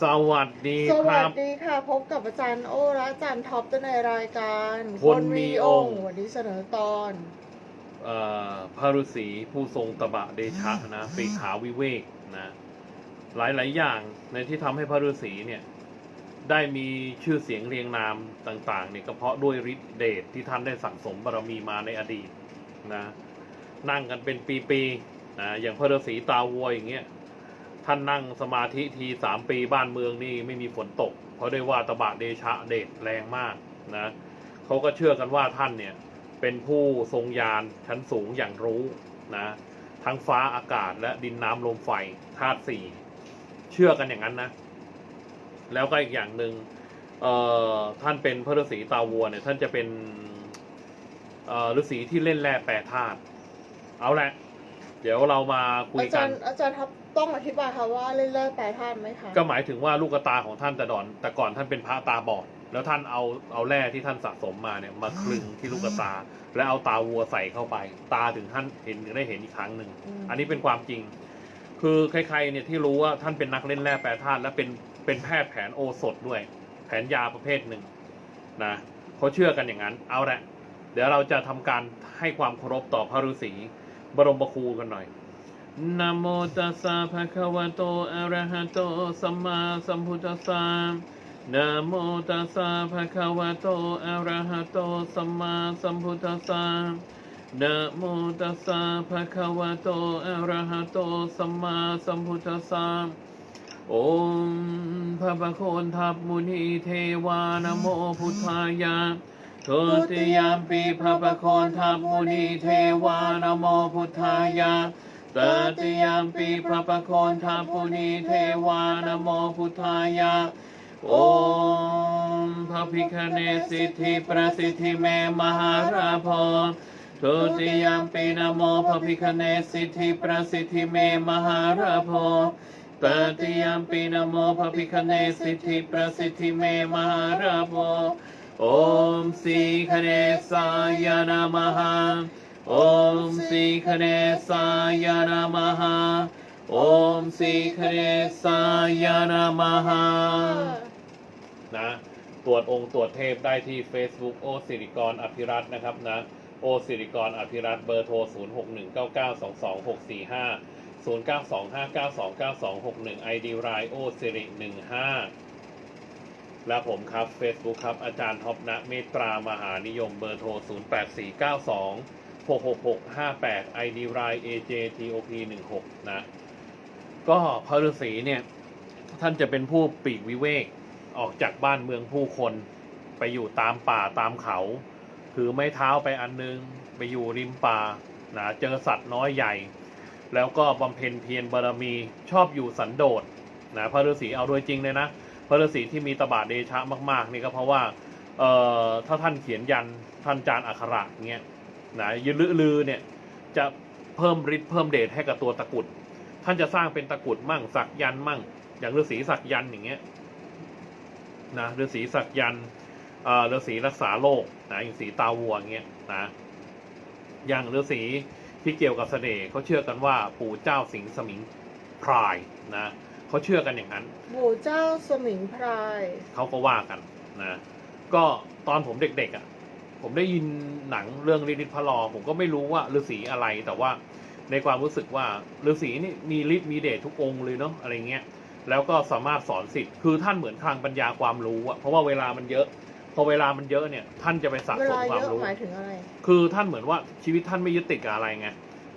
สวัสดีสควัรัสบ ดีค่ะ พบกับอาจารย์โอและอาจารย์ท็อปในรายการคนมีองค์ วันนี้เสนอตอน เอ่อพระฤาษีผู้ทรงตบะเดชะนะปีขาวิเวกนะหลายๆอย่างในที่ทำให้พระฤาษีเนี่ยได้มีชื่อเสียงเรียงนามต่างๆเนี่ยก็เพราะด้วยฤทธิเดชที่ท่านได้สั่งสมบารมีมาในอดีตนะนั่งกันเป็นปีๆนะอย่างพระฤาษีตาวัวอย่างเงี้ย ท่านนั่งสมาธิทีสามปีบ้านเมืองนี่ไม่มีฝนตก เพราะได้ว่าตบะเดชะเดชแรงมากนะเขาก็เชื่อกันว่าท่านเนี่ยเป็นผู้ทรงยานชั้นสูงอย่างรู้นะทั้งฟ้าอากาศและดินน้ำลมไฟธาตุสี่เชื่อกันอย่างนั้นนะ แล้วก็อีกอย่างหนึ่งเอ่อท่านเป็นพระฤาษีตาวัวเนี่ย ท่านจะเป็นฤาษีที่เล่นแร่แปรธาตุเอาละ เดี๋ยวเรามาคุยอาจากัรน ย์อาจารย์ท็อปต้องอธิบายค่ะว่าเล่นเล่แปลธาตุไหมคะ ก็หมายถึงว่าลูกตาของท่านแต่ดอน แต่ก่อนท่านเป็นพระตาบอด แล้วท่านเอาเอาแร่ที่ท่านสะสมมาเนี่ยมาคลึงที่ลูกตา แล้วเอาตาวัวใส่เข้าไป ตาถึงท่านเห็นถึงได้เห็นอีกครั้งหนึ่งมอันนี้เป็นความจริง คือใครๆเนี่ยที่รู้ว่าท่านเป็นนักเล่นแร่แปรธาตุและเป็นเป็นแพทย์แผนโอสถด้วย แผนยาประเภทหนึ่งนะเขาเชื่อกันอย่างนั้น เอาละเดี๋ยวเราจะทำการให้ความเคารพต่อพระฤาษี บรมครูกันหน่อยนะโมตัสสะภะคะวะโตอะระหะโตสัมมาสัมพุทธัสสะนะโมตัสสะภะคะวะโตอะระหะโตสัมมาสัมพุทธัสสะนะโมตัสสะภะคะวะโตอะระหะโตสัมมาสัมพุทธัสสะโอมพระบะโคนทัพมุนีเทวานะโมพุทธายะ ทุติยามปีพระบะคนทัพมุนีเทวานะโมพุทธายะตติยามปีพระประคนทัพพุนีเทวานโมพุทธายะโอมพระพิคเนสิทธิประสิทธิเมมหาราภรทุติยามปีนโมพระพิคเนสิทธิประสิทธิเมมหาราภรตติยามปีนโมพระพิคเนสิทธิประสิทธิเมมหาราภร โอมสีคเนสายนามหาโอมสีคเนสายนามหาโอมสีคเนสายนามหานะตรวจองค์ตรวจเทพได้ที่ Facebook โอสิริกรอภิรัตน์นะครับนะโอสิริกรอภิรัตน์เบอร์โทร 0 6 1 9 9 2 2 6 4 5 0 9 2 5 9 2 9 2 6 1 ID รายโอสิริ15 และผมครับ Facebook ครับ อาจารย์ท็อปนะเมตตามหานิยมเบอร์โทร 0 8 4 9 2 6 6 6 5 8 ID ราย AJTOP 16นะ ก็พระฤาษีเนี่ย ท่านจะเป็นผู้ปีกวิเวกออกจากบ้านเมืองผู้คนไปอยู่ตามป่าตามเขาถือไม้เท้าไปอันนึง ไปอยู่ริมป่านะเจอสัตว์น้อยใหญ่ แล้วก็บำเพ็ญเพียรบารมีชอบอยู่สันโดษนะพระฤาษีเอาโดยจริงเลยนะ พระฤาษีที่มีตบะเดชะมาก ๆ นี่ก็เพราะว่าเอ่อถ้าท่านเขียนยันท่านจานอักขระเงี้ยนะยืลือลือเนี่ยจะเพิ่มฤทธิ์เพิ่มเดชให้กับตัวตะกุด ท่านจะสร้างเป็นตะกุดมั่งสักยันมั่ง อย่างฤาษีสักยันอย่างเงี้ยนะฤาษีสักยันเอ่อฤาษีรักษาโรคนะอย่างสีตาวัวอย่างเงี้ยนะอย่างฤาษีที่เกี่ยวกับเสน่ห์เขาเชื่อกันว่าปู่เจ้าสิงสมิงพรายนะ เขาเชื่อกันอย่างนั้นปู่เจ้าสมิงพรายเขาก็ว่ากันนะก็ตอนผมเด็กๆอะ ผมได้ยินหนังเรื่องฤทธิ์พระลอผมก็ไม่รู้ว่าฤาษีอะไรแต่ว่าในความรู้สึกว่าฤาษีนี่มีฤทธิ์มีเดชทุกองค์เลยเนาะอะไรเงี้ยแล้วก็สามารถสอนสิทธิ์คือท่านเหมือนคลังปัญญาความรู้อะเพราะว่าเวลามันเยอะ พอเวลามันเยอะเนี่ย ท่านจะไปสะเวสมลาควาเยมอะรู้ หมายถึงอะไร คือท่านเหมือนว่าชีวิตท่านไม่ยึดติดกับอะไรไง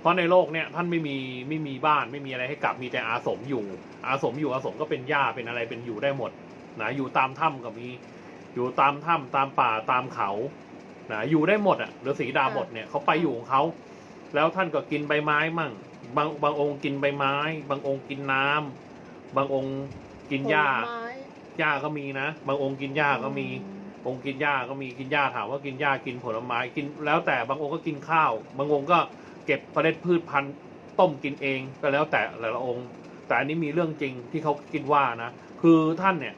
เพราะในโลกเนี่ยท่านไม่มีไม่มีบ้านไม่มีอะไรให้กลับมีแต่อาสมอยู่ อาสมอยู่อาสมก็เป็นหญ้าเป็นอะไรเป็นอยู่ได้หมดนะอยู่ตามถ้ำก็มีอยู่ตามถ้ำตามป่าตามเขานะอยู่ได้หมดอะฤาษีดาบทเนี่ยเขาไปอยู่ของเขาแล้วท่านก็กินใบไม้มั่ง บางบางองค์กินใบไม้ บางองค์กินน้ำบางองค์กินหญ้าผลไม้หญ้าก็มีนะบางองค์กินหญ้าก็มี องค์กินหญ้าก็มีกินหญ้าถามว่ากินหญ้ากินผลไม้กิน แล้วแต่บางองค์ก็กินข้าว บางองค์ก็ เก็บเมล็ดพืชพันธุ์ต้มกินเองก็แล้วแต่แต่ละองค์ แต่อันนี้มีเรื่องจริงที่เขาคิดว่านะ คือท่านเนี่ย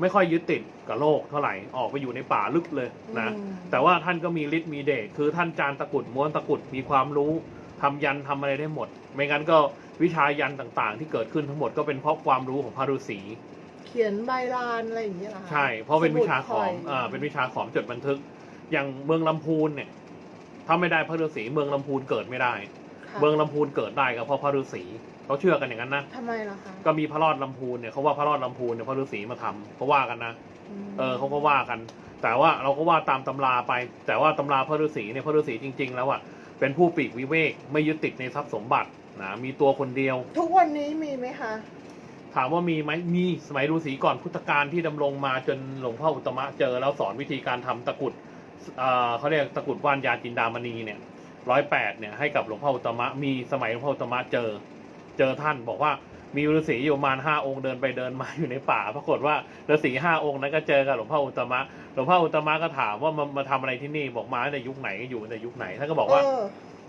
ไม่ค่อยยึดติดกับโลกเท่าไหร่ออกไปอยู่ในป่าลึกเลยนะอืมแต่ว่าท่านก็มีฤทธิ์มีเดชคือท่านจานตะกรุดม้วนตะกรุดมีความรู้ทำยันทำอะไรได้หมด ไม่งั้นก็วิชายันต่างๆ ที่เกิดขึ้นทั้งหมดก็เป็นเพราะความรู้ของพระฤาษีเขียนใบลานอะไรอย่างเงี้ยเหรอคะใช่ เพราะเป็นวิชาขอมสมุดข่ยอ่าเป็นวิชาขอมจดบันทึก อย่างเมืองลำพูนเนี่ย ถ้าไม่ได้พระฤาษีเมืองลำพูนเกิดไม่ได้ ค่ะเมืองลำพูนเกิดได้ก็เพราะพระฤาษีเขาเชื่อกันอย่างนั้นนะทำไมล่ะคะก็มีพระรอดลำพูนเนี่ยเขาว่าพระรอดลำพูนเนี่ยพระฤาษีมาทำเขาว่ากันนะ มเออเขาก็ว่ากัน แต่ว่าเราก็ว่าตามตำราไป แต่ว่าตำราพระฤาษีเนี่ยพระฤาษีจริง ๆ แล้วอะเป็นผู้ปลีกวิเวกไม่ยึดติดในทรัพย์สมบัตินะมีตัวคนเดียว ทุกวันนี้มีไหมคะ ถามว่ามีไหมมีสมัยฤาษีก่อนพุทธกาลที่ดำรงมาจนหลวงพ่ออุตตมะเจอแล้วสอนวิธีการทำตะกรุด เอ่อเขาเรียกตะกรุดว่านยาจินดามณีเนี่ยร้อยแปดเนี่ยให้กับหลวงพ่ออุตตมะมีสมัยหลวงพ่ออุตตมะเจอ เจอท่านบอกว่ามีฤาษีอยู่ประมาณห้าองค์เดินไปเดินมาอยู่ในป่าปรากฏว่าฤาษีห้าองค์นั้นก็เจอกับหลวงพ่ออุตตมะหลวงพ่ออุตตมะก็ถามว่ามามาทำอะไรที่นี่บอกมาในยุคไหนอยู่ในยุคไหนท่านก็บอกว่า เออ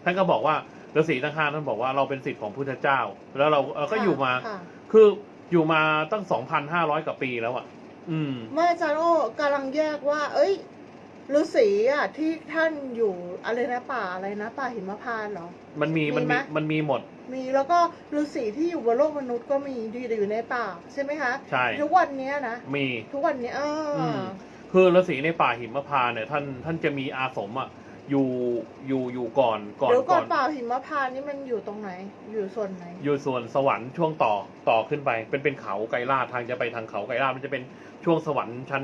ท่านก็บอกว่าฤาษีทั้งห้าท่านบอกว่าเราเป็นศิษย์ของพุทธเจ้า แล้วเราเอ่อก็อยู่มา ค่ะคืออยู่มาตั้งสองพันห้าร้อยกว่าปีแล้วอะ อืมเมื่ออาจารย์โอ้กำลังแยกว่า เอ้ย ฤาษีอะที่ท่านอยู่อะไรนะป่าอะไรนะป่าหิมพานต์เหรอ มันมีมันมีไหมมีมันมีหมด มีแล้วก็ฤาษีที่อยู่บนโลกมนุษย์ก็มีอยู่อยู่ในป่าใช่ไหมคะใช่ ทุกวันเนี้ยนะมี ทุกวันเนี้ยเอออม คือฤาษีในป่าหิมพานต์เนี่ยท่านท่านจะมีอาสมอะ อยู่อยู่อยู่ก่อนก่อนเดี๋ยวก่ก่ออนนป่าหิมพานต์นี่มันอยู่ตรงไหน อยู่ส่วนไหน อยู่ส่วนสวรรค์ช่วงต่อต่อขึ้นไป เป็นเป็นเขาไกรลาดทางจะไปทางเขาไกรลาดมันจะเป็นช่วงสวรรค์ชั้น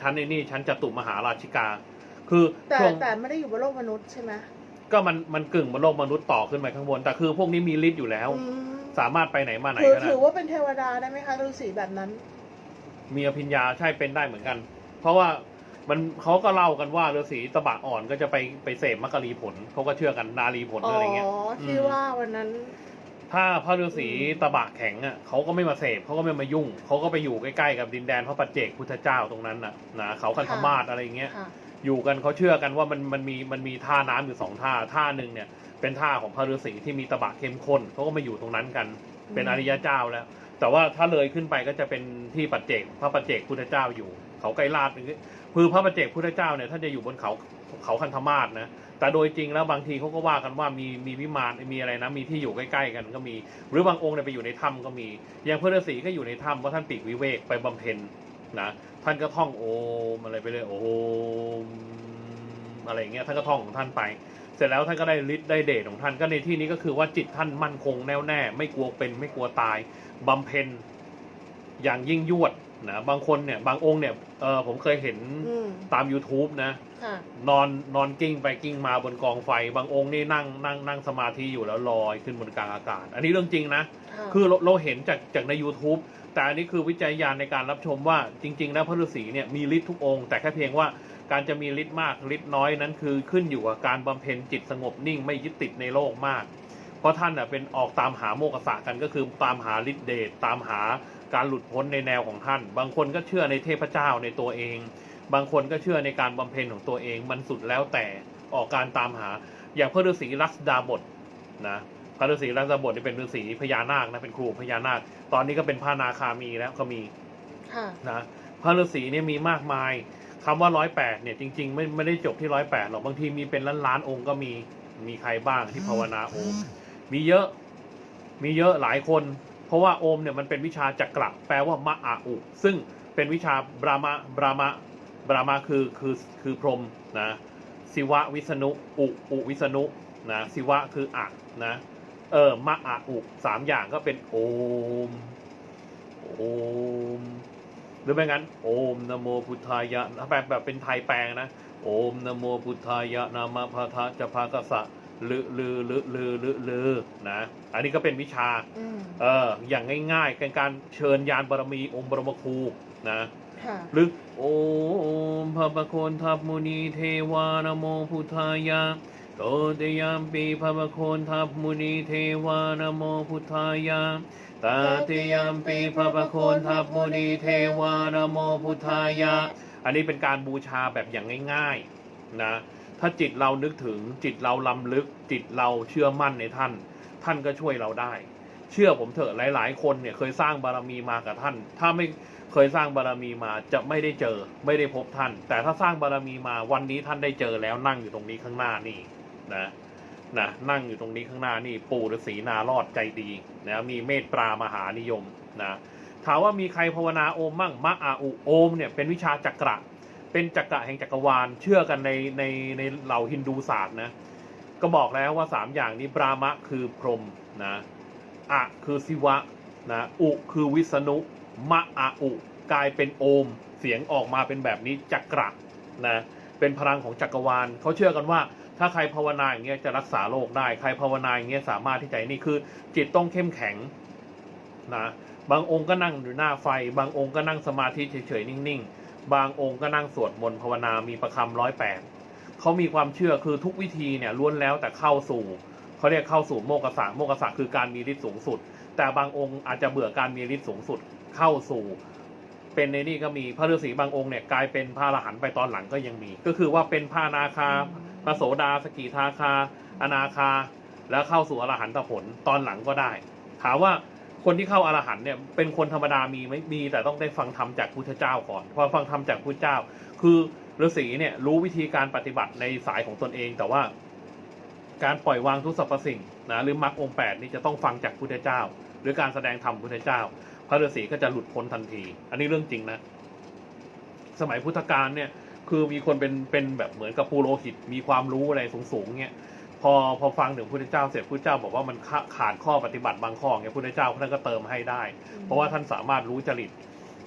ชั้นไอ้นี่ชั้นจตุมหาราชิกา คือแต่ช่วงแต่ไม่ได้อยู่บนโลกมนุษย์ใช่ไหมก็มันมันกึ่งบนโลกมนุษย์ต่อขึ้นไปข้างบน แต่คือพวกนี้มีฤทธิ์อยู่แล้ว อืมสามารถไปไหนมาไหนถือก็ได้ถือว่าเป็นเทวดาได้ไหมคะฤาษีแบบนั้น มีอภิญญาใช่เป็นได้เหมือนกัน เพราะว่า มันเขาก็เล่ากันว่าฤาษีตะบะอ่อนก็จะไปไปเสพมักกะลีผลเขาก็เชื่อกันนาลีผลอ๋ออะไรเงี้ยที่อืมว่าวันนั้น ถ้าพระฤาษีตะบะแข็งอะเขาก็ไม่มาเสพเขาก็ไม่มายุ่งเขาก็ไปอยู่ใกล้ๆกับดินแดนพระปัจเจกพุทธเจ้าตรงนั้นน่ะนะเขาคันธมาศอะไรเงี้ยค่ะอยู่กันเขาเชื่อกันว่ามันมันมีมันมีท่าน้ำอยู่สองท่าท่าหนึ่งเนี่ย เป็นท่าของพระฤาษีที่มีตะบะเข้มข้นเขาก็มาอยู่ตรงนั้นกัน เป็นอริยเจ้าแล้ว แต่ว่าถ้าเลยขึ้นไปก็จะเป็นที่ปัจเจกพระปัจเจกพุทธเจ้าอยู่ เขาไกรลาด คือพระปัจเจกพุทธเจ้าเนี่ยท่านจะอยู่บนเขาเขาคันธมาศนะแต่โดยจริงแล้วบางทีเขาก็ว่ากันว่ามีมีวิมานมีอะไรนะมีที่อยู่ใกล้ๆกันก็มี หรือบางองค์เนี่ยไปอยู่ในถ้ำก็มีอย่างพระฤาษีก็อยู่ในถ้ำเพราะท่านปีกวิเวกไปบำเพ็ญนะท่านก็ท่องโอมอะไรไปเลยโอมอะไรอย่างเงี้ยท่านก็ท่องของท่านไป เสร็จแล้วท่านก็ได้ฤทธิ์ได้เดชของท่านก็ในที่นี้ก็คือว่าจิตท่านมั่นคงแน่วแน่ ไม่กลัวเป็นไม่กลัวตายบำเพ็ญอย่างยิ่งยวด นะบางคนเนี่ยบางองค์เนี่ยเออผมเคยเห็นอืมตาม YouTube นะ ค่ะ นอนนอนกิ้งไปกิ้งมาบนกองไฟ บางองค์นี่นั่งนั่งนั่งสมาธิอยู่แล้วลอยขึ้นบนกลางอากาศ อันนี้เรื่องจริงนะค่ะคือเราเราเห็นจากจากใน YouTube แต่อันนี้คือวิจัยญาณในการรับชมว่าจริงๆแล้วพระฤาษีเนี่ยมีฤทธิ์ทุกองค์ แต่แค่เพียงว่าการจะมีฤทธิ์มากฤทธิ์น้อยนั้นคือขึ้นอยู่กับการบำเพ็ญจิตสงบนิ่งไม่ยึดติดในโลกมาก เพราะท่านน่ะเป็นออกตามหาโมกษะกันก็คือตามหาฤทธิเดชตามหา การหลุดพ้นในแนวของท่าน บางคนก็เชื่อในเทพเจ้าในตัวเอง บางคนก็เชื่อในการบำเพ็ญของตัวเอง มันสุดแล้วแต่ออกการตามหา อย่างพระฤาษีลักษดาบทนะพระฤาษีลักษดาบทนี่เป็นฤาษีพญานาคนะเป็นครูพญานาค ตอนนี้ก็เป็นพระนาคามีแล้วก็มีค่ะนะพระฤาษีเนี่ยมีมากมายคำว่าร้อยแปดเนี่ยจริงๆไม่ไม่ได้จบที่ร้อยแปดหรอกบางทีมีเป็นล้านล้านๆองค์ก็มีมีใครบ้างที่ภาวนาโอมมีเยอะมีเยอะหลายคนเพ ราะว่าโอมเนี่ยมันเป็นวิชาจักระแปลว่ามะอาอุ ซึ่งเป็นวิชาบรามะบรามะบรามะคือคือคือพรมนะศิวะวิษณุอุอุวิษณุนะศิวะคืออะนะเออมะอาอุสามอย่างก็เป็นโอมโอมหรือไม่งั้น โอมนะโมพุทธายะแบบแบบเป็นไทยแปลงนะ โอมนะโมพุทธายะนามะพะทะจะพากสะ ลือลือลือลือลือลือนะ อันนี้ก็เป็นวิชา อืมเอออย่างง่ายๆเป็นการเชิญยานบารมีองค์บรมครูนะค่ะ หรือโอมพระประโคนทัพมุนีเทวานโมพุทธายะโตเตยามปีพระประโคนทัพมุนีเทวานโมพุทธายะตาเตยามปีพระประโคนทัพมุนีเทวานโมพุทธายะอันนี้เป็นการบูชาแบบอย่างง่ายๆนะ ถ้าจิตเรานึกถึงจิตเราลำลึก จิตเราเชื่อมั่นในท่าน ท่านก็ช่วยเราได้ เชื่อผมเถอะหลาย ๆ คนเนี่ยเคยสร้างบารมีมากับท่าน ถ้าไม่เคยสร้างบารมีมาจะไม่ได้เจอ ไม่ได้พบท่าน แต่ถ้าสร้างบารมีมาวันนี้ท่านได้เจอแล้วนั่งอยู่ตรงนี้ข้างหน้านี่นะนะนั่งอยู่ตรงนี้ข้างหน้านี่ปู่ฤาษีนารอดใจดีนะมีเมตตามหานิยมนะถามว่ามีใครภาวนาโอมมั่งมะอาอุโอมเนี่ยเป็นวิชาจักระ เป็นจักระแห่งจักรวาล เชื่อกันในในในเหล่าฮินดูศาสตร์นะ ก็บอกแล้วว่าสามอย่างนี้บรามะคือพรหมนะอะคือศิวะนะอุคือวิษณุ มะอาอุ กลายเป็นโอม เสียงออกมาเป็นแบบนี้จักระนะเป็นพลังของจักรวาลเขาเชื่อกันว่าถ้าใครภาวนาอย่างเงี้ยจะรักษาโรคได้ ใครภาวนาอย่างเงี้ยสามารถที่จะนี่คือ จิตต้องเข้มแข็งนะบางองค์ก็นั่งอยู่หน้าไฟ บางองค์ก็นั่งสมาธิเฉยๆนิ่งๆ บางองค์ก็นั่งสวดมนต์ภาวนามีประคำร้อยแปดเขามีความเชื่อคือทุกวิธีเนี่ยล้วนแล้วแต่เข้าสู่เขาเรียกเข้าสู่โมกษะโมกษะคือการมีฤทธิ์สูงสุด แต่บางองค์อาจจะเบื่อการมีฤทธิ์สูงสุดเข้าสู่เป็นในนี่ก็มีพระฤาษีบางองค์เนี่ยกลายเป็นพระอรหันต์ไปตอนหลังก็ยังมี ก็คือว่าเป็นพระนาคาพระโสดาสกิทาคา อนาคา แล้วเข้าสู่อรหันตผลตอนหลังก็ได้ ถามว่า คนที่เข้าอรหันต์เนี่ยเป็นคนธรรมดามีไหมมีแต่ต้องได้ฟังธรรมจากพุทธเจ้าก่อนพอฟังธรรมจากพุทธเจ้า คือฤาษีเนี่ยรู้วิธีการปฏิบัติในสายของตนเอง แต่ว่าการปล่อยวางทุกสรรพสิ่งนะหรือมรรคองแปดนี่จะต้องฟังจากพุทธเจ้า หรือการแสดงธรรมพุทธเจ้า พระฤาษีก็จะหลุดพ้นทันที อันนี้เรื่องจริงนะ สมัยพุทธกาลเนี่ยคือมีคนเป็นเป็นแบบเหมือนกับปูโรหิตมีความรู้อะไรสูงๆเนี่ย พอพอฟังถึงพุทธเจ้าเสร็จพุทธเจ้าบอกว่ามันขาขาดข้อปฏิบัติบางข้อเนี่ยพุทธเจ้าท่านก็เติมให้ได้ เพราะว่าท่านสามารถรู้จริต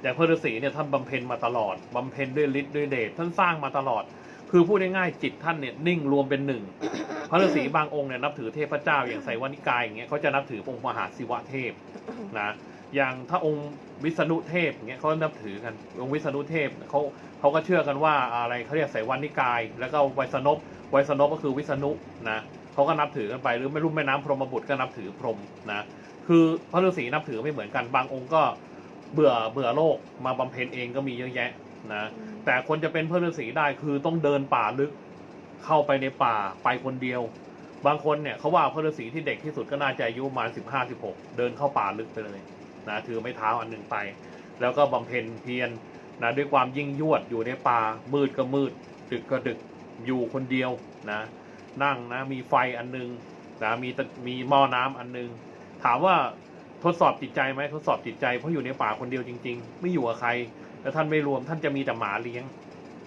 แต่พระฤาษีเนี่ยท่านบำเพ็ญมาตลอดบำเพ็ญด้วยฤทธิ์ด้วยเดชท่านสร้างมาตลอด คือพูดง่ายๆจิตท่านเนี่ยนิ่งรวมเป็นหนึ่งพระฤาษีบางองค์เนี่ยนับถือเทพเจ้าอย่างไสยวนิกายอย่างเงี้ยเขาจะนับถือองค์มหาศิวะเทพนะอย่างถ้าองค์วิษณุเทพอย่างเงี้ยเขานับถือกันองค์วิษณุเทพเขา เขาก็เชื่อกันว่าอะไรเขาเรียกไสยวนิกาย แล้วก็ไวยสนพไวยสนพก็คือวิษณุนะเขาก็นับถือกันไปหรือไม่รู้แม่น้ำพรหมบุตรก็นับถือพรหมนะคือพระฤาษีนับถือไม่เหมือนกันบางองค์ก็เบื่อเบื่อโลกมาบำเพ็ญเองก็มีเยอะแยะนะแต่คนจะเป็นพระฤาษีได้คือต้องเดินป่าลึกเข้าไปในป่าไปคนเดียว บางคนเนี่ยเขาว่าพระฤาษีที่เด็กที่สุดก็น่าจะอายุประมาณสิบห้าสิบหกเดินเข้าป่าลึกไปเลยนะถือไม้เท้าอันหนึ่งไป แล้วก็บำเพ็ญเพียร นะด้วยความยิ่งยวดอยู่ในป่ามืดก็มืด ดึกก็ดึกอยู่คนเดียวนะนั่งนะมีไฟอันหนึงนะมีตะมีหม้อน้ำอันหนึง ถามว่าทดสอบจิตใจไหมทดสอบจิตใจเพราะอยู่ในป่าคนเดียวจริง ๆ ไม่อยู่กับใคร แล้วท่านไม่รวมท่านจะมีแต่หมาเลี้ยง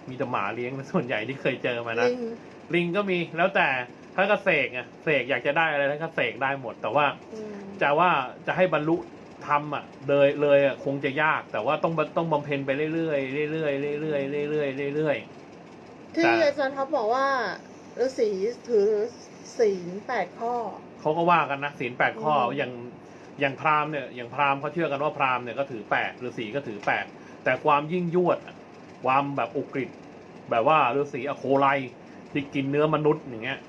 มีแต่หมาเลี้ยงส่วนใหญ่ที่เคยเจอมานะลิงลิงก็มีแล้วแต่ท่านก็เสกไงเสกอยากจะได้อะไรท่านก็เสกได้หมด แต่ว่าอืมจะว่าจะให้บรรลุ ธรรมอะเลยเลยอะคงจะยาก แต่ว่าต้องต้องบำเพ็ญไปเรื่อยๆเรื่อยๆเรื่อยๆเรื่อยๆเรื่อยที่แต่อาจารย์ท็อปบอกว่าฤาษีถือศีลแปดข้อๆเขาก็ว่ากันนะศีลแปดข้ออืมอย่างอย่างพราหมณ์เนี่ยอย่างพราหมณ์เขาเชื่อกันว่าพราหมณ์เนี่ยก็ถือแปดฤาษีก็ถือแปดแต่ความยิ่งยวดอะความแบบอุกฤษแบบว่าฤาษีอโคไลที่กินเนื้อมนุษย์อย่างเงี้ย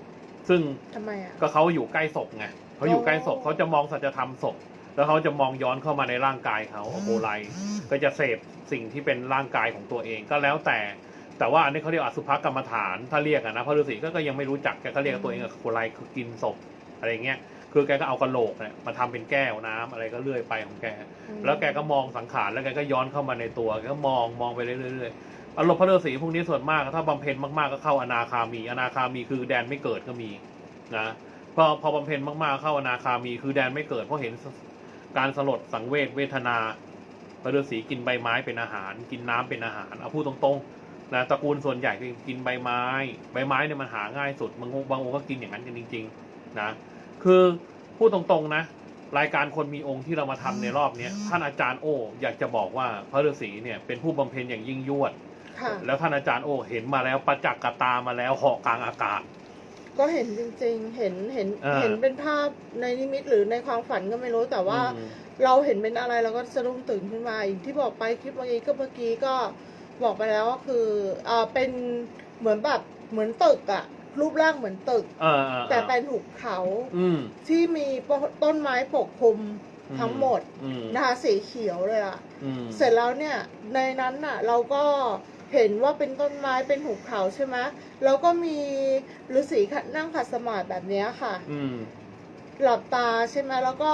ซึ่งทำไมอะก็เขาอยู่ใกล้ศพไงเขาอยู่ใกล้ศพอ๋อเขาจะมองสัจธรรมศพ แล้วเขาจะมองย้อนเข้ามาในร่างกายเขาอโคไลก็จะเสพสิ่งที่เป็นร่างกายของตัวเองก็แล้วแต่ แต่ว่าอันนี้เขาเรียกอสุภกรรมฐานถ้าเรียกอะนะพระฤาษีก็ก็ยังไม่รู้จักแกก็เรียกตัวเองอโคไลคือกินศพอะไรเงี้ยคือแกก็เอากระโหลกเนี่ยมาทำเป็นแก้วน้ำอะไรก็เลื่อยไปของแกอืมแล้วแกก็มองสังขารแล้วแกก็ย้อนเข้ามาในตัวแกก็มองมองไปเรื่อยๆอารมณ์พระฤาษีพวกนี้ส่วนมากถ้าบำเพ็ญมากๆก็เข้าอนาคามี อนาคามีคือแดนไม่เกิดก็มีนะ พอพอบำเพ็ญมากๆเข้าอนาคามี คือแดนไม่เกิดเพราะเห็นการสลดสังเวชเวทนาพระฤาษีกินใบไม้เป็นอาหาร กินน้ำเป็นอาหารเอาพูดตรงๆนะตระกูลส่วนใหญ่ก็กินใบไม้ ใบไม้เนี่ยมันหาง่ายสุดบางองค์บางองค์ก็กินอย่างนั้นกันจริง ๆ นะ คือพูดตรงๆนะ รายการคนมีองค์ที่เรามาทำในรอบเนี้ยท่านอาจารย์โออยากจะบอกว่าพระฤาษีเนี่ยเป็นผู้บำเพ็ญอย่างยิ่งยวดค่ะแล้วท่านอาจารย์โอเห็นมาแล้วประจักษ์กับตามาแล้วเหาะกลางอากาศ ก็เห็นจริงๆ เห็นเห็นอ่า เห็นเป็นภาพในนิมิตหรือในความฝันก็ไม่รู้แต่ว่า อืม เราเห็นเป็นอะไรเราก็สะดุ้งตื่นขึ้นมาอย่างที่บอกไปคลิปเมื่อกี้ก็เมื่อกี้ก็บอกไปแล้วว่าคืออ่าเป็นเหมือนแบบเหมือนตึกอะรูปร่างเหมือนตึก เออเออแต่เป็นหุบเขาอืมที่มีต้นไม้ปกคลุมอืมทั้งหมดอืมนะคะสีเขียวเลยอะ อืม เสร็จแล้วเนี่ยในนั้นน่ะ เราก็ เห็นว่าเป็นต้นไม้เป็นหุบเขาใช่ไหมแล้วก็มีฤาษีนั่งขัดสมาธิแบบเนี้ยค่ะ อืม หลับตาใช่ไหมแล้วก็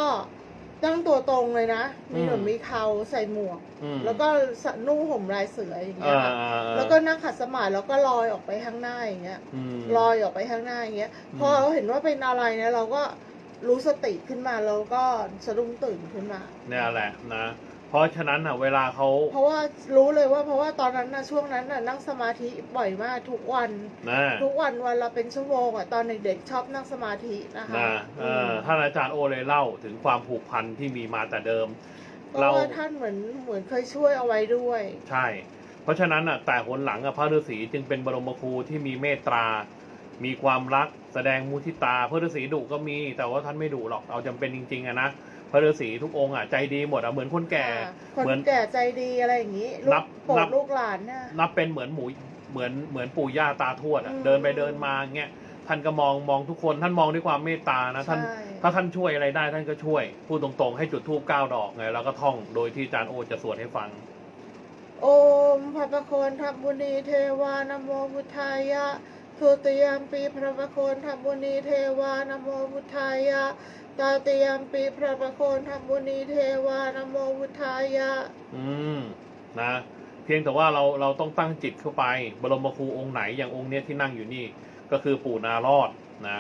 ตั้งตัวตรงเลยนะ มีหนวดอืมมีเขาใส่หมวก อืมแล้วก็นุ่งห่มลายเสืออย่างเอเงี้ยอค่ะเออเออแล้วก็นั่งขัดสมาธิแล้วก็ลอยออกไปข้างหน้าอย่างเงี้ย อืม ลอยออกไปข้างหน้าอย่างเงี้ยอืมพอเราเห็นว่าเป็นอะไรเนี่ยเราก็รู้สติขึ้นมาแล้วก็สะดุ้งตื่นขึ้นมา เนี่ยแหละนะพ ราะฉะนั้นอะ เวลาเขาเพราะว่ารู้เลยว่าเพราะว่าตอนนั้นนะช่วงนั้นน่ะนั่งสมาธิบ่อยมากทุกวัน นะทุกวันวันละเป็นชั่วโมงอะตอนเด็กๆชอบนั่งสมาธินะคะนะเออท่านอาจารย์โอเลยเล่าถึงความผูกพันที่มีมาแต่เดิม เพราะว่าท่านเหมือนเหมือนเคยช่วยเอาไว้ด้วย ใช่ เพราะฉะนั้นอะแต่หนหลังอะพระฤาษีจึงเป็นบรมครูที่มีเมตตา มีความรักแสดงมุทิตาพระฤาษีดุก็มี แต่ว่าท่านไม่ดุหรอกเอาจำเป็นจริงๆอะนะ พระฤาษีทุกองค์อะใจดีหมดอะเหมือนคนแก่ อ่าคนเหมือนแก่ใจดีอะไรอย่างนี้ลูนักบโปรนัดบ ลูกหลานเนี่ย นับเป็นเหมือนหมูเหมือนเหมือนปู่ย่าตาทวดอะอืม เดินไปเดินมาเงี้ยท่านก็มองมองทุกคนท่านมองด้วยความเมตตานะท่าน ใช่ถ้าท่านช่วยอะไรได้ท่านก็ช่วย พูดตรงๆ ให้จุดธูปเก้าดอกไงแล้วก็ท่องโดยที่อาจารย์โอจะสวดให้ฟัง โอมพระประโคนทับบุณีเทวานโมพุทธายะ ทุติยมปีพระประโคนทับบุณีเทวานโมพุทธายะตาติยมปีพระประโคนทับบุณีเทวานโมพุทธายะ อืมนะ เพียงแต่ว่าเราเราต้องตั้งจิตเข้าไป บรมครูองค์ไหนอย่างองค์เนี้ยที่นั่งอยู่นี่ ก็คือปู่นารอดนะ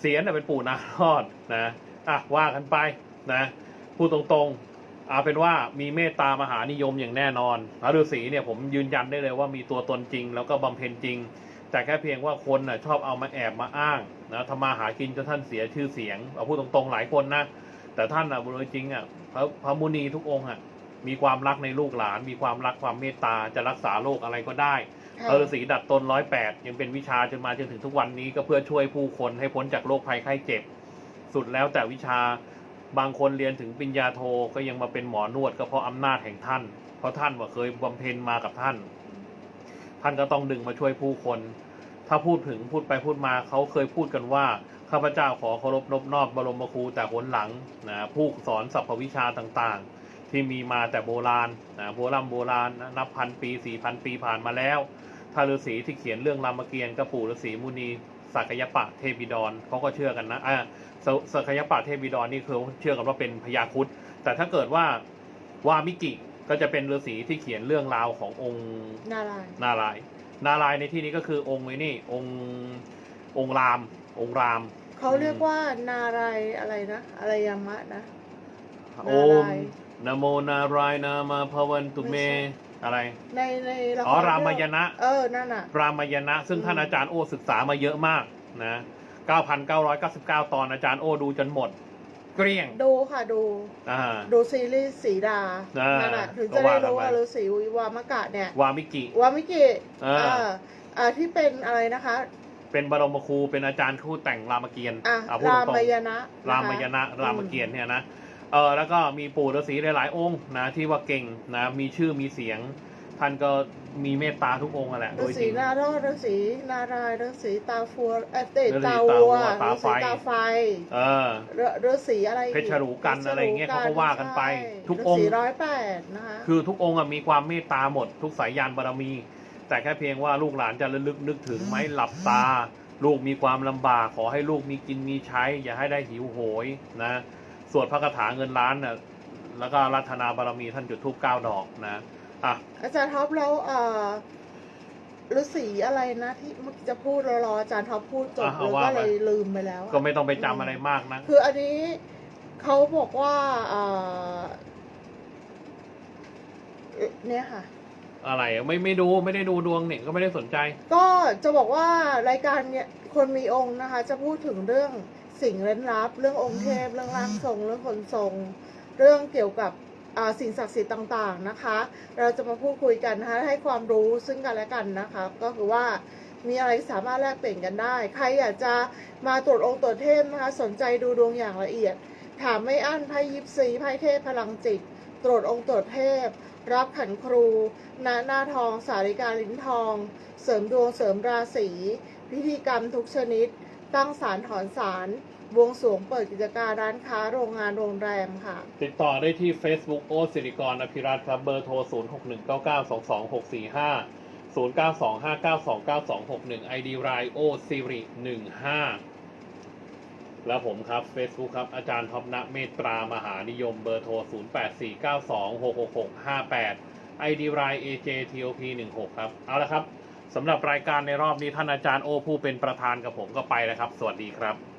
เสียนน่ะเป็นปู่นารอดนะอะว่ากันไปนะพูดตรงๆเอาเป็นว่ามีเมตตามหานิยมอย่างแน่นอนพระฤาษีเนี่ยผมยืนยันได้เลยว่ามีตัวตนจริง แล้วก็บำเพ็ญจริง แต่แค่เพียงว่าคนน่ะชอบเอามาแอบมาอ้างนะทำมาหากินจนท่านเสียชื่อเสียงเอาพูดตรงๆหลายคนนะแต่ท่านอะบริจริงอะพระพระมุนีทุกองค์อะมีความรักในลูกหลาน มีความรักความเมตตาจะรักษาโรคอะไรก็ได้ค่ะพระฤาษีดัดตนร้อยแปดยังเป็นวิชาจนมาจนถึงทุกวันนี้ก็เพื่อช่วยผู้คนให้พ้นจากโรคภัยไข้เจ็บ สุดแล้วแต่วิชาบางคนเรียนถึงปริญญาโทก็ยังมาเป็นหมอนวดก็เพราะอำนาจแห่งท่าน เพราะท่านว่าเคยบำเพ็ญมากับท่าน ท่านก็ต้องดึงมาช่วยผู้คน ถ้าพูดถึงพูดไปพูดมาเขาเคยพูดกันว่าข้าพเจ้าขอเคารพนบนอบบรมครูแต่หนหลังนะผู้สอนสรรพวิชาต่างๆ ที่มีมาแต่โบราณนะโบราณโบราณนับพันปีสี่พันปีผ่านมาแล้วถ้าฤาษีที่เขียนเรื่องรามเกียรติ์กับปู่ฤาษีมุนีสักยปะเทพิดรเขาก็เชื่อกันนะอ่าสสักยปะเทพิดรนี่คือเชื่อกันว่าเป็นพญาคุดแต่ถ้าเกิดว่าวามิกิ ก็จะเป็นฤาษีที่เขียนเรื่องราวขององค์นารายณ์นารายณ์นารายณ์ในที่นี้ก็คือองค์ไอ้นี่องค์องค์ราม องค์ราม เขาเรียกว่านารายณ์อะไรนะอะไรยามะนะ โอมนะโมนารายณ์นามาพวันตุเม ไม่ใช่ อะไร ในในละครอ๋อรามายณะ เออนั่นน่ะ รามายณะ ซึ่งอืม ท่านอาจารย์โอศึกษามาเยอะมากนะ 9,999 ตอนอาจารย์โอดูจนหมด เกลี้ยง ดูค่ะดู อ่า ดูซีรีส์สีดาอ่านั่นแหะถึงจะได้ก็ว่ากันรู้ว่าไป ฤาษีวามกะเนี่ยวามิกิ วามิกิอ่า เอออ่าที่เป็นอะไรนะคะเป็นบรมครูเป็นอาจารย์คู่แต่งรามเกียรติ์อะอะพูดราตรงมายๆณะรามายณะรามเกียรติ์เนี่ยนะ เออแล้วก็มีปู่ฤาษีหลายๆองค์นะที่ว่าเก่งนะมีชื่อมีเสียง ท่านก็มีเมตตาทุกองค์อะแหละโดฤายจษีริง นารอดฤาษีนารายณ์ฤาษีตาฟัวเออเตฤาษีตาตาวัวัววตาฤาไฟ ษีตาไฟเออ ฤฤาษีอะไรอีกเพชรรูกันอะไรอย่างเงี้ยเขาก็ว่ากันไปใช่ทุกองค์ฤาษีร้อยแปดนะคะคือทุกองค์อะมีความเมตตาหมด ทุกสายยานบารมี แต่แค่เพียงว่าลูกหลานจะระลึกนึกถึงไหมหลับตา ลูกมีความลำบากขอให้ลูกมีกินมีใช้ อย่าให้ได้หิวโหยนะ สวดพระคาถาเงินล้านน่ะแล้วก็รัตนาบารมีท่านจุดทูปเก้าดอกนะ อะ อาจารย์ท็อปแล้วเอ่อฤาษีอะไรนะที่เมื่อกี้จะพูดรอๆอาจารย์ท็อปพูดจบอะเลเอายว่าก็ไป เลยลืมไปแล้วอะก็ไม่ต้องไปจำอะไรมากนะคืออันนี้เขาบอกว่าเอ่อเนี่ยค่ะ อะไรอะไม่ไม่ดูไม่ได้ดูดวงเนี่ยก็ไม่ได้สนใจ ก็จะบอกว่ารายการเนี่ยคนมีองค์นะคะ จะพูดถึงเรื่องสิ่งเร้นลับ เรื่ององค์เทพ เรื่องร่างทรง เรื่องคนทรง เรื่องเกี่ยวกับอ่า สิ่งศักดิ์สิทธิ์ต่างๆนะคะ เราจะมาพูดคุยกันนะคะให้ความรู้ซึ่งกันและกันนะคะ ก็คือว่ามีอะไรสามารถแลกเปลี่ยนกันได้ ใครอยากจะมาตรวจองค์ตรวจเทพนะคะ สนใจดูดวงอย่างละเอียด ถามไม่อั้นไพ่ยิปซีไพ่เทพพลังจิต ตรวจองค์ตรวจเทพ รับขันครูณหน้าทอง สาริกาลิ้นทอง เสริมดวงเสริมราศีพิธีกรรมทุกชนิด ตั้งศาลถอนศาล วงสวงเปิดกิจการร้านค้าโรงงานโรงแรมค่ะ ติดต่อได้ที่ Facebook โอสิริกรอภิรัตน์ครับเบอร์โทร 0 6 1 9 9 2 2 6 4 5 0 9 2 5 9 2 9 2 6 1 ID รายโอสิริ15 แล้วผมครับ Facebook ครับ อาจารย์ท็อปณเมตรามหานิยมเบอร์โทร 0 8 4 9 2 6 6 6 5 8 ID ราย AJTOP 16 ครับ เอาละครับสำหรับรายการในรอบนี้ท่านอาจารย์โอผู้เป็นประธานกับผมก็ไปแล้วครับ สวัสดีครับ